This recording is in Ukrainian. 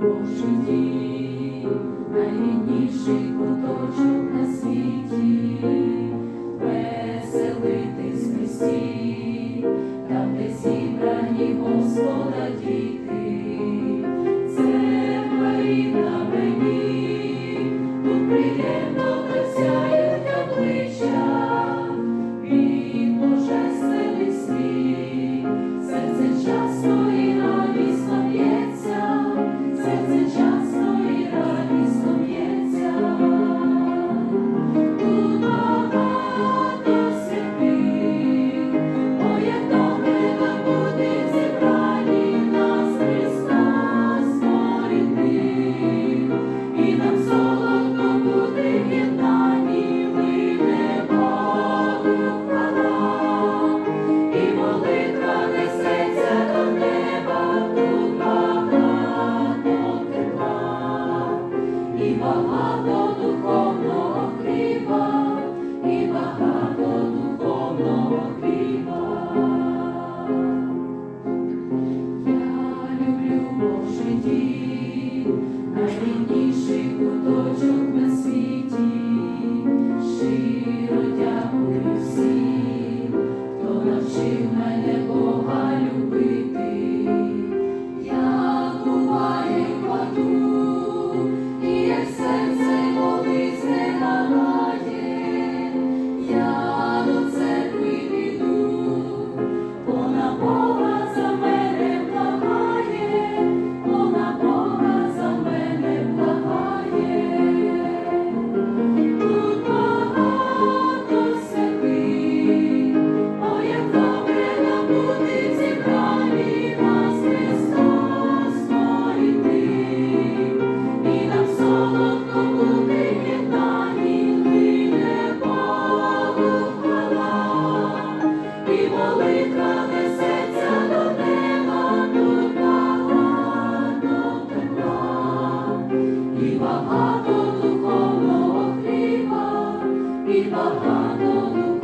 Божий дім, найрідніший і багато Багато духовного хліба і багато духовного.